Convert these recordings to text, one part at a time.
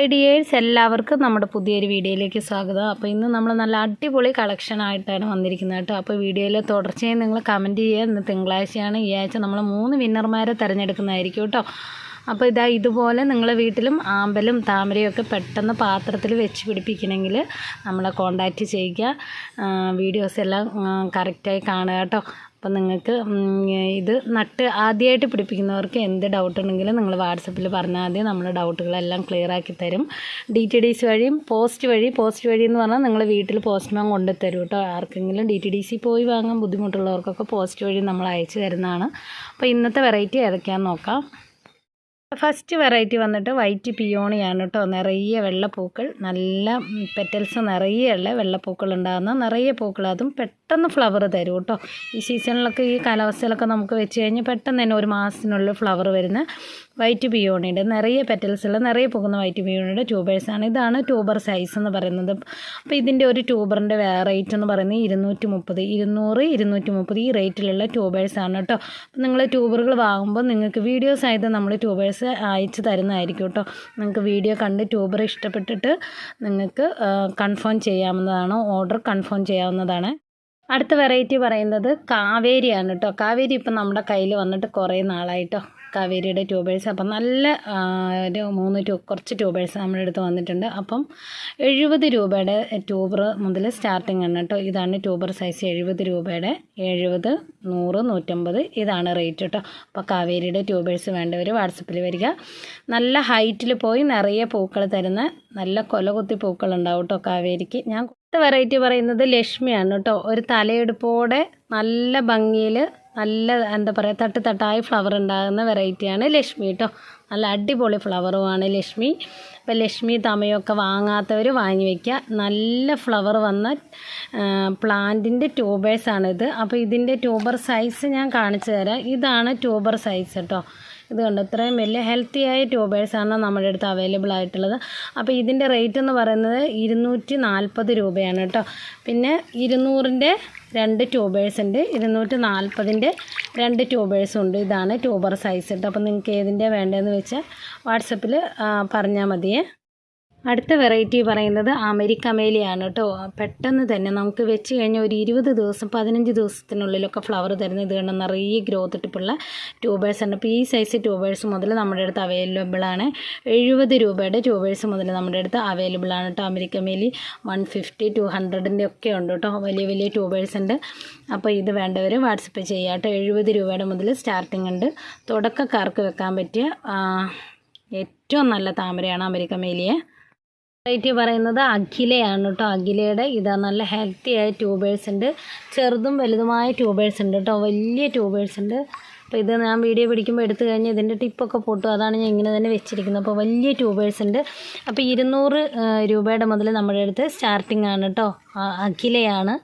ഐഡിയേഴ്സ് എല്ലാവർക്കും നമ്മുടെ പുതിയൊരു വീഡിയോയിലേക്ക് സ്വാഗതം. അപ്പോൾ ഇന്ന് നമ്മൾ നല്ല അടിപൊളി കളക്ഷൻ ആയിട്ടാണ് വന്നിരിക്കുന്നത് കേട്ടോ. അപ്പോൾ വീഡിയോയിൽ തുടർച്ചയായി നിങ്ങൾ കമന്റ് ചെയ്യുക. ഇന്ന് തിങ്കളാഴ്ചയാണ്. ഈ ആഴ്ച നമ്മൾ മൂന്ന് വിന്നർമാരെ തിരഞ്ഞെടുക്കുന്നതായിരിക്കും കേട്ടോ. അപ്പോൾ ഇതാ ഇതുപോലെ നിങ്ങളെ വീട്ടിലും ആമ്പലും താമരയും ഒക്കെ പെട്ടെന്ന് പാത്രത്തിൽ വെച്ച് പിടിപ്പിക്കണമെങ്കിൽ നമ്മളെ കോണ്ടാക്റ്റ് ചെയ്യുക. വീഡിയോസ് എല്ലാം കറക്റ്റായി കാണുക കേട്ടോ. അപ്പം നിങ്ങൾക്ക് ഇത് നട്ട് ആദ്യമായിട്ട് പിടിപ്പിക്കുന്നവർക്ക് എന്ത് ഡൗട്ട് ഉണ്ടെങ്കിലും നിങ്ങൾ വാട്സപ്പിൽ പറഞ്ഞാൽ മതി. നമ്മൾ ഡൗട്ടുകളെല്ലാം ക്ലിയർ ആക്കി തരും. ഡി ടി ഡി സി വഴിയും പോസ്റ്റ് വഴി പോസ്റ്റ് വഴി എന്ന് പറഞ്ഞാൽ നിങ്ങൾ വീട്ടിൽ പോസ്റ്റ്മാൻ കൊണ്ടു തരും കേട്ടോ. ആർക്കെങ്കിലും ഡി ടി ഡി സി പോയി വാങ്ങാൻ ബുദ്ധിമുട്ടുള്ളവർക്കൊക്കെ പോസ്റ്റ് വഴി നമ്മൾ അയച്ചു തരുന്നതാണ്. അപ്പോൾ ഇന്നത്തെ വെറൈറ്റി ഏതൊക്കെയാണെന്ന് നോക്കാം. ഫസ്റ്റ് വെറൈറ്റി വന്നിട്ട് വൈറ്റ് പിയോണിയാണ് കേട്ടോ. നിറയെ വെള്ളപ്പൂക്കൾ നല്ല പെറ്റൽസ് നിറയെ ഉള്ള വെള്ളപ്പൂക്കൾ ഉണ്ടാകുന്ന നിറയെ പൂക്കൾ. അതും പെട്ടെന്ന് ഫ്ലവർ തരും കേട്ടോ. ഈ സീസണിലൊക്കെ ഈ കാലാവസ്ഥയിലൊക്കെ നമുക്ക് വെച്ച് കഴിഞ്ഞാൽ പെട്ടെന്ന് തന്നെ ഒരു മാസത്തിനുള്ളിൽ ഫ്ലവർ വരുന്ന വൈറ്റ് പിയോണിയുടെ നിറയെ പെറ്റൽസുള്ള നിറയെ പോകുന്ന വൈറ്റ് പിയോണിയുടെ ട്യൂബേഴ്സാണ് ഇതാണ് ട്യൂബർ സൈസ് എന്ന് പറയുന്നത്. അപ്പോൾ ഇതിന്റെ ഒരു ട്യൂബറിന്റെ റേറ്റ് എന്ന് പറയുന്നത് ഇരുന്നൂറ്റി മുപ്പത് ഇരുന്നൂറ് ഇരുന്നൂറ്റി മുപ്പത് ഈ റേറ്റിലുള്ള ട്യൂബേഴ്സാണ് കേട്ടോ. അപ്പോൾ നിങ്ങൾ ട്യൂബറുകൾ വാങ്ങുമ്പോൾ നിങ്ങൾക്ക് വീഡിയോസ് ആയത് നമ്മൾ ട്യൂബേഴ്സ് അയച്ച് തരുന്നതായിരിക്കും കേട്ടോ. നിങ്ങൾക്ക് വീഡിയോ കണ്ട് ട്യൂബർ ഇഷ്ടപ്പെട്ടിട്ട് നിങ്ങൾക്ക് കൺഫേം ചെയ്യാവുന്നതാണ് ഓർഡർ കൺഫേം ചെയ്യാവുന്നതാണ്. അടുത്ത വെറൈറ്റി പറയുന്നത് കാവേരിയാണ് കേട്ടോ. കാവേരി ഇപ്പം നമ്മുടെ കയ്യിൽ വന്നിട്ട് കുറേ നാളായിട്ടോ കാവേരിയുടെ ട്യൂബേഴ്സ്. അപ്പം നല്ല ഒരു മൂന്ന് ട്യൂ കുറച്ച് ട്യൂബേഴ്സ് നമ്മുടെ അടുത്ത് വന്നിട്ടുണ്ട്. അപ്പം എഴുപത് രൂപയുടെ ട്യൂബർ മുതൽ സ്റ്റാർട്ടിംഗ് ആണ് കേട്ടോ. ഇതാണ് ട്യൂബർ സൈസ് എഴുപത് രൂപയുടെ എഴുപത് നൂറ് നൂറ്റമ്പത്. ഇതാണ് റേറ്റ് കേട്ടോ. അപ്പോൾ കാവേരിയുടെ ട്യൂബേഴ്സ് വേണ്ടവർ വാട്സപ്പിൽ വരിക. നല്ല ഹൈറ്റിൽ പോയി നിറയെ പൂക്കൾ തരുന്ന നല്ല കൊലകുത്തി പൂക്കൾ ഉണ്ടാവും കേട്ടോ കാവേരിക്ക്. ഞാൻ അടുത്ത വെറൈറ്റി പറയുന്നത് ലക്ഷ്മിയാണ് കേട്ടോ. ഒരു തലയെടുപ്പോടെ നല്ല ഭംഗിയിൽ നല്ല എന്താ പറയുക തട്ട് തട്ടായി ഫ്ലവർ ഉണ്ടാകുന്ന വെറൈറ്റിയാണ് ലക്ഷ്മി കേട്ടോ നല്ല അടിപൊളി ഫ്ലവറുമാണ് ലക്ഷ്മി. അപ്പോൾ ലക്ഷ്മി തമയൊക്കെ വാങ്ങാത്തവർ വാങ്ങി വയ്ക്കുക നല്ല ഫ്ലവർ വന്ന പ്ലാന്റിന്റെ ട്യൂബേഴ്സാണിത് അപ്പോൾ ഇതിന്റെ ട്യൂബർ സൈസ് ഞാൻ കാണിച്ചു തരാം. ഇതാണ് ട്യൂബർ സൈസ് കേട്ടോ ഇത് കണ്ടോ? ഇത്രയും വലിയ ഹെൽത്തി ആയ ട്യൂബേഴ്സാണ് നമ്മുടെ അടുത്ത് അവൈലബിൾ ആയിട്ടുള്ളത്. അപ്പോൾ ഇതിന്റെ റേറ്റ് എന്ന് പറയുന്നത് ഇരുന്നൂറ്റി നാൽപ്പത് രൂപയാണ് കേട്ടോ. പിന്നെ ഇരുന്നൂറിന്റെ രണ്ട് ട്യൂബേഴ്സ് ഉണ്ട്. ഇരുന്നൂറ്റി നാൽപ്പതിന്റെ രണ്ട് ട്യൂബേഴ്സും ഉണ്ട്. ഇതാണ് ട്യൂബർ സൈസ് കേട്ടോ അപ്പോൾ നിങ്ങൾക്ക് ഏതിന്റെ വേണ്ടതെന്ന് വെച്ചാൽ വാട്സപ്പിൽ പറഞ്ഞാൽ മതിയേ. അടുത്ത വെറൈറ്റി പറയുന്നത് അമേരിക്കമേലിയാണ് കേട്ടോ. പെട്ടെന്ന് തന്നെ നമുക്ക് വെച്ച് കഴിഞ്ഞാൽ ഒരു ഇരുപത് ദിവസം പതിനഞ്ച് ദിവസത്തിനുള്ളിലൊക്കെ ഫ്ലവർ തരുന്ന ഇത് കണ്ട? നിറയെ ഗ്രോത്ത് ഇട്ടിപ്പുള്ള ട്യൂബേഴ്സ് ഉണ്ട് അപ്പോൾ ഈ സൈസ് ട്യൂബേഴ്സ് മുതൽ നമ്മുടെ അടുത്ത് അവൈലബിൾ ആണ്. എഴുപത് രൂപയുടെ ട്യൂബേഴ്സ് മുതൽ നമ്മുടെ അടുത്ത് അവൈലബിൾ ആണ് കേട്ടോ. അമേരിക്കമേലി വൺ ഫിഫ്റ്റി ടു ഹൺഡ്രഡിന്റെ ഒക്കെ ഉണ്ട് കേട്ടോ. വലിയ വലിയ ട്യൂബേഴ്സ് ഉണ്ട്. അപ്പോൾ ഇത് വേണ്ടവർ വാട്സപ്പ് ചെയ്യാം കേട്ടോ. എഴുപത് രൂപയുടെ മുതൽ സ്റ്റാർട്ടിംഗ് ഉണ്ട്. തുടക്കക്കാർക്ക് വെക്കാൻ പറ്റിയ ഏറ്റവും നല്ല താമരയാണ് അമേരിക്കമേലിയെ. വെറൈറ്റി പറയുന്നത് അഖിലയാണ് കേട്ടോ അഖിലയുടെ ഇതാ നല്ല ഹെൽത്തി ആയ ട്യൂബേഴ്സ് ഉണ്ട്. ചെറുതും വലുതുമായ ട്യൂബേഴ്സ് ഉണ്ട് കേട്ടോ വലിയ ട്യൂബേഴ്സ് ഉണ്ട്. അപ്പോൾ ഇത് ഞാൻ വീഡിയോ പിടിക്കുമ്പോൾ എടുത്തു കഴിഞ്ഞാൽ ഇതിന്റെ ടിപ്പൊക്കെ പൊട്ടും. അതാണ് ഞാൻ ഇങ്ങനെ തന്നെ വെച്ചിരിക്കുന്നത്. അപ്പോൾ വലിയ ട്യൂബേഴ്സ് ഉണ്ട്. അപ്പോൾ ഇരുന്നൂറ് രൂപയുടെ മുതൽ നമ്മുടെ അടുത്ത് സ്റ്റാർട്ടിംഗ് ആണ് കേട്ടോ അഖിലയാണ്.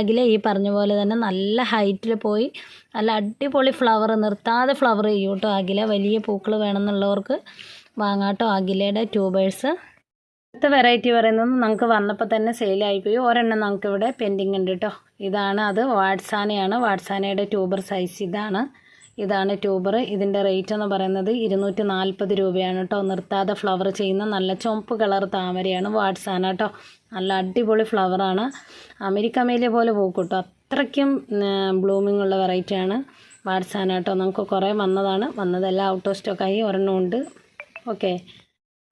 അഖില ഈ പറഞ്ഞ പോലെ തന്നെ നല്ല ഹൈറ്റിൽ പോയി നല്ല അടിപൊളി ഫ്ലവർ നിർത്താതെ ഫ്ലവർ ചെയ്യും കേട്ടോ അഖില. വലിയ പൂക്കൾ വേണമെന്നുള്ളവർക്ക് വാങ്ങാട്ടോ അഖിലയുടെ ട്യൂബേഴ്സ് അടുത്ത വെറൈറ്റി പറയുന്നത് നമുക്ക് വന്നപ്പോൾ തന്നെ സെയിലായി പോയി ഒരെണ്ണം നമുക്ക് ഇവിടെ പെൻഡിങ് ഉണ്ട് കേട്ടോ ഇതാണ് അത് വാട്സാനയാണ്. വാട്സാനയുടെ ട്യൂബർ സൈസ് ഇതാണ്. ഇതാണ് ട്യൂബർ ഇതിന്റെ റേറ്റ് എന്ന് പറയുന്നത് ഇരുന്നൂറ്റി നാൽപ്പത് രൂപയാണ് കേട്ടോ നിർത്താതെ ഫ്ലവർ ചെയ്യുന്ന നല്ല ചുവപ്പ് കളർ താമരയാണ് വാട്സാന കേട്ടോ നല്ല അടിപൊളി ഫ്ലവറാണ് അമേരിക്ക മേലെ പോലെ പോകും കേട്ടോ അത്രയ്ക്കും ബ്ലൂമിംഗ് ഉള്ള വെറൈറ്റിയാണ് വാട്സാന കേട്ടോ നമുക്ക് കുറേ വന്നതാണ്. വന്നതെല്ലാം ഔട്ട് ഓഫ് സ്റ്റോക്കായി ഒരെണ്ണം ഉണ്ട്. ഓക്കെ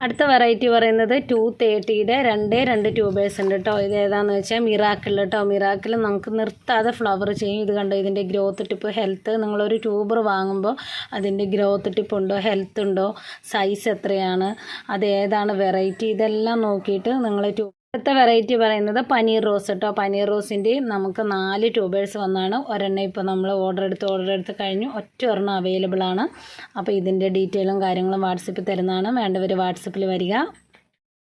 അടുത്ത വെറൈറ്റി പറയുന്നത് ടു തേർട്ടിയുടെ രണ്ടേ രണ്ട് ട്യൂബേഴ്സ് ഉണ്ട് കേട്ടോ ഇത് ഏതാണെന്ന് വെച്ചാൽ മിറാക്കിൾ കേട്ടോ മിറാക്കിൾ നമുക്ക് നിർത്താതെ ഫ്ലവർ ചെയ്യും. ഇത് കണ്ടോ? ഇതിന്റെ ഗ്രോത്ത് ടിപ്പ് ഹെൽത്ത് നിങ്ങളൊരു ട്യൂബർ വാങ്ങുമ്പോൾ അതിന്റെ ഗ്രോത്ത് ടിപ്പ് ഉണ്ടോ? ഹെൽത്ത് ഉണ്ടോ? സൈസ് എത്രയാണ്? അത് ഏതാണ് വെറൈറ്റി ഇതെല്ലാം നോക്കിയിട്ട് നിങ്ങൾ ട്യൂബ് അടുത്ത വെറൈറ്റി പറയുന്നത് പനീർ റോസ് കേട്ടോ പനീർ റോസിന്റെയും നമുക്ക് നാല് ട്യൂബേഴ്സ് വന്നാണ്. ഒരെണ്ണം ഇപ്പോൾ നമ്മൾ ഓർഡർ എടുത്ത് ഓർഡർ എടുത്ത് കഴിഞ്ഞു. ഒറ്റ ഒരെണ്ണം അവൈലബിൾ ആണ്. അപ്പോൾ ഇതിന്റെ ഡീറ്റെയിലും കാര്യങ്ങളും വാട്സപ്പിൽ തരുന്നതാണ്. വേണ്ടവർ വാട്സപ്പിൽ വരിക.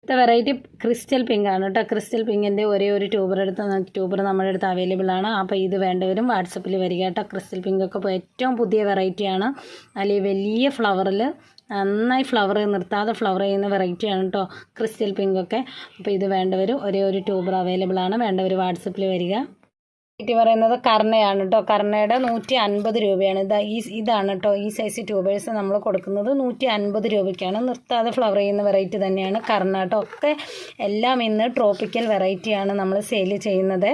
അടുത്ത വെറൈറ്റി ക്രിസ്റ്റൽ പിങ്ക് ആണ് കേട്ടോ ക്രിസ്റ്റൽ പിങ്കിന്റെ ഒരേ ഒരു ട്യൂബർ എടുത്ത് ട്യൂബർ നമ്മുടെ അടുത്ത് അവൈലബിൾ ആണ്. അപ്പോൾ ഇത് വേണ്ടവരും വാട്സപ്പിൽ വരിക കേട്ടോ ക്രിസ്റ്റൽ പിങ്കൊക്കെ ഏറ്റവും പുതിയ വെറൈറ്റിയാണ് അതിൽ വലിയ ഫ്ലവറിൽ നന്നായി ഫ്ലവർ നിർത്താതെ ഫ്ലവർ ചെയ്യുന്ന വെറൈറ്റിയാണ് കേട്ടോ ക്രിസ്റ്റൽ പിങ്കൊക്കെ അപ്പോൾ ഇത് വേണ്ടവർ ഒരേ ഒരു ട്യൂബർ അവൈലബിൾ ആണ്. വേണ്ടവർ വാട്സപ്പിൽ വരിക. വെറൈറ്റി പറയുന്നത് കർണയാണ് കേട്ടോ കർണയുടെ നൂറ്റി അൻപത് രൂപയാണ്. ഇതാ ഈ ഇതാണ് കേട്ടോ ഈ സൈസ് ട്യൂബേഴ്സ് നമ്മൾ കൊടുക്കുന്നത് നൂറ്റി അൻപത് രൂപയ്ക്കാണ്. നിർത്താതെ ഫ്ലവർ ചെയ്യുന്ന വെറൈറ്റി തന്നെയാണ് കർണ കേട്ടോ ഒക്കെ എല്ലാം ഇന്ന് ട്രോപ്പിക്കൽ വെറൈറ്റിയാണ് നമ്മൾ സെയിൽ ചെയ്യുന്നത്.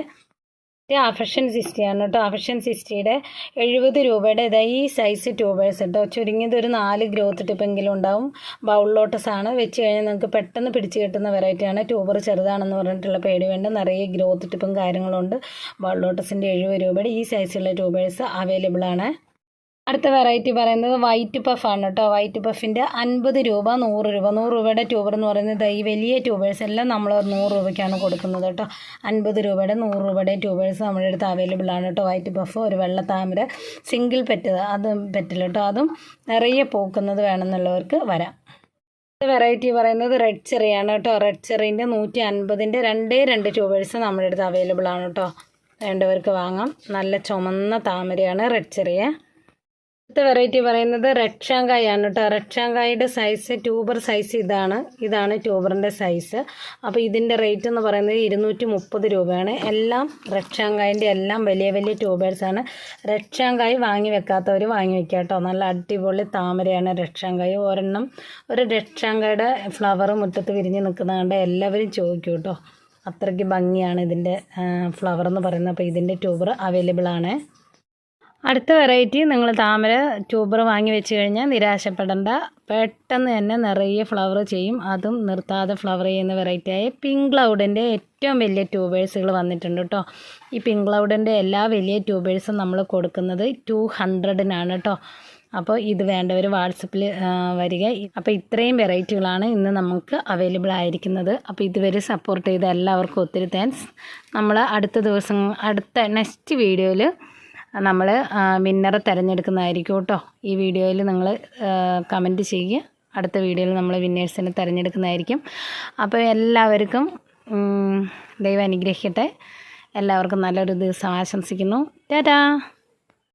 അഫഷൻ സിസ്റ്റിയാണ് കേട്ടോ. അഫഷൻ സിസ്റ്റിയുടെ എഴുപത് രൂപയുടെ ഇതാ ഈ സൈസ് ട്യൂബേഴ്സ് കേട്ടോ. ചുരുങ്ങിയത് ഒരു നാല് ഗ്രോത്ത് ടിപ്പെങ്കിലും ഉണ്ടാവും. ബൗൾ ലോട്ടസ് ആണ്. വെച്ച് കഴിഞ്ഞാൽ നിങ്ങൾക്ക് പെട്ടെന്ന് പിടിച്ച് കിട്ടുന്ന വെറൈറ്റിയാണ് ട്യൂബർ ചെറുതാണെന്ന് പറഞ്ഞിട്ടുള്ള പേടി വേണ്ട. നിറയെ ഗ്രോത്ത് ടിപ്പും കാര്യങ്ങളുണ്ട് ബൗൾ ലോട്ടസിന്റെ എഴുപത് രൂപയുടെ ഈ സൈസുള്ള ട്യൂബേഴ്സ് അവൈലബിൾ ആണ്. അടുത്ത വെറൈറ്റി പറയുന്നത് വൈറ്റ് പഫാണ് കേട്ടോ വൈറ്റ് പഫിന്റെ അൻപത് രൂപ നൂറ് രൂപ. നൂറ് രൂപയുടെ ട്യൂബർ എന്ന് പറയുന്നത് ഈ വലിയ ട്യൂബേഴ്സ് എല്ലാം നമ്മൾ നൂറ് രൂപയ്ക്കാണ് കൊടുക്കുന്നത് കേട്ടോ അൻപത് രൂപയുടെ നൂറ് രൂപയുടെ ട്യൂബേഴ്സ് നമ്മുടെ അടുത്ത് അവൈലബിൾ ആണ് കേട്ടോ വൈറ്റ് പഫ് ഒരു വെള്ള താമര സിംഗിൾ പെറ്റ് അത് പെറ്റിൽ കേട്ടോ അതും നിറയെ പൂക്കുന്നത് വേണമെന്നുള്ളവർക്ക് വരാം. വെറൈറ്റി പറയുന്നത് റെഡ് ചെറിയാണ് കേട്ടോ റെഡ് ചെറിന്റെ നൂറ്റി അൻപതിന്റെ രണ്ടേ രണ്ട് ട്യൂബേഴ്സ് നമ്മുടെ അടുത്ത് അവൈലബിൾ ആണ് കേട്ടോ വേണ്ടവർക്ക് വാങ്ങാം. നല്ല ചുമന്ന താമരയാണ് റെഡ് ചെറിയ അടുത്ത വെറൈറ്റി പറയുന്നത് റെഡ് ഷാങ്കായ് ആണ് കേട്ടോ റെഡ് ഷാങ്കായുടെ സൈസ് ട്യൂബർ സൈസ് ഇതാണ്. ഇതാണ് ട്യൂബറിന്റെ സൈസ് അപ്പോൾ ഇതിന്റെ റേറ്റ് എന്ന് പറയുന്നത് ഇരുന്നൂറ്റി മുപ്പത് രൂപയാണ്. എല്ലാം റെഡ് ഷാങ്കായിന്റെ എല്ലാം വലിയ വലിയ ട്യൂബേഴ്സാണ് റെഡ് ഷാങ്കായ് വാങ്ങി വെക്കാത്തവർ വാങ്ങി വെക്കുക കേട്ടോ നല്ല അടിപൊളി താമരയാണ് റെഡ് ഷാങ്കായ് ഒരെണ്ണം ഒരു റെഡ് ഷാങ്കായുടെ ഫ്ലവർ മുറ്റത്ത് വിരിഞ്ഞ് നിൽക്കുന്നത് കണ്ട് എല്ലാവരും ചോദിക്കും കേട്ടോ അത്രയ്ക്ക് ഭംഗിയാണ് ഇതിന്റെ ഫ്ലവർ എന്ന് പറയുന്നത്. അപ്പോൾ ഇതിന്റെ ട്യൂബർ അവൈലബിൾ ആണ്. അടുത്ത വെറൈറ്റി നിങ്ങൾ താമര ട്യൂബർ വാങ്ങി വെച്ച് കഴിഞ്ഞാൽ നിരാശപ്പെടേണ്ട. പെട്ടെന്ന് തന്നെ നിറയെ ഫ്ലവർ ചെയ്യും. അതും നിർത്താതെ ഫ്ലവർ ചെയ്യുന്ന വെറൈറ്റിയായ പിങ്ക് ക്ലൗഡിന്റെ ഏറ്റവും വലിയ ട്യൂബേഴ്സുകൾ വന്നിട്ടുണ്ട് കേട്ടോ ഈ പിങ്ക് ക്ലൗഡിന്റെ എല്ലാ വലിയ ട്യൂബേഴ്സും നമ്മൾ കൊടുക്കുന്നത് ടു ഹൺഡ്രഡിനാണ് കേട്ടോ അപ്പോൾ ഇത് വേണ്ടവർ വാട്സപ്പിൽ വരിക. അപ്പോൾ ഇത്രയും വെറൈറ്റികളാണ് ഇന്ന് നമുക്ക് അവൈലബിൾ ആയിരിക്കുന്നത്. അപ്പോൾ ഇതുവരെ സപ്പോർട്ട് ചെയ്ത എല്ലാവർക്കും ഒത്തിരി താങ്ക്സ് നമ്മൾ അടുത്ത ദിവസം അടുത്ത നെക്സ്റ്റ് വീഡിയോയിൽ നമ്മൾ വിന്നറെ തിരഞ്ഞെടുക്കുന്നതായിരിക്കും കേട്ടോ. ഈ വീഡിയോയിൽ നിങ്ങൾ കമന്റ് ചെയ്യുക. അടുത്ത വീഡിയോയിൽ നമ്മൾ വിന്നേഴ്സിനെ തിരഞ്ഞെടുക്കുന്നതായിരിക്കും. അപ്പോൾ എല്ലാവർക്കും ദൈവം അനുഗ്രഹിക്കട്ടെ. എല്ലാവർക്കും നല്ലൊരു ദിവസം ആശംസിക്കുന്നു. ടാറ്റാ